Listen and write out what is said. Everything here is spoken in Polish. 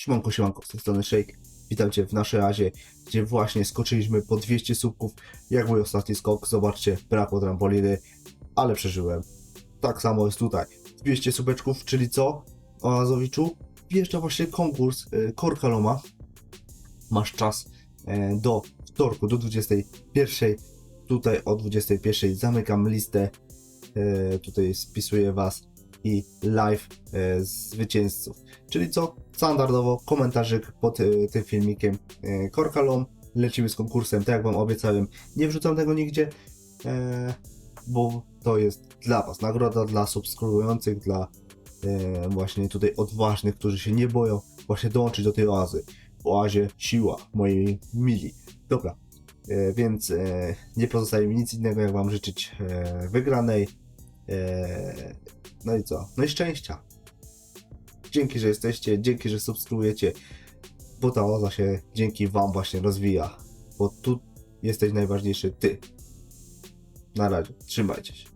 Siemanko, siemanko, z tej strony Shake. Witam Cię w naszej razie, gdzie właśnie skoczyliśmy po 200 słupków, jak mój ostatni skok. Zobaczcie, brakło trampoliny, ale przeżyłem. Tak samo jest tutaj. 200 słupeczków, czyli co? O Azowiczu? Wjeżdża właśnie konkurs y, Korkaloma. Masz czas e, do wtorku, do 21. Tutaj o 21 zamykam listę. E, tutaj spisuję Was i live e, zwycięzców. Czyli co? Standardowo komentarzyk pod e, tym filmikiem e, Korkalom. Lecimy z konkursem, tak jak Wam obiecałem. Nie wrzucam tego nigdzie, bo to jest dla Was. Nagroda dla subskrybujących, dla właśnie tutaj odważnych, którzy się nie boją właśnie dołączyć do tej oazy. Oazie siła, mojej mili. Dobra, więc nie pozostaje mi nic innego, jak Wam życzyć wygranej. E, no i co? No i szczęścia. Dzięki, że jesteście, dzięki, że subskrybujecie, bo ta oaza się dzięki Wam właśnie rozwija. Bo tu jesteś najważniejszy Ty. Na razie, trzymajcie się.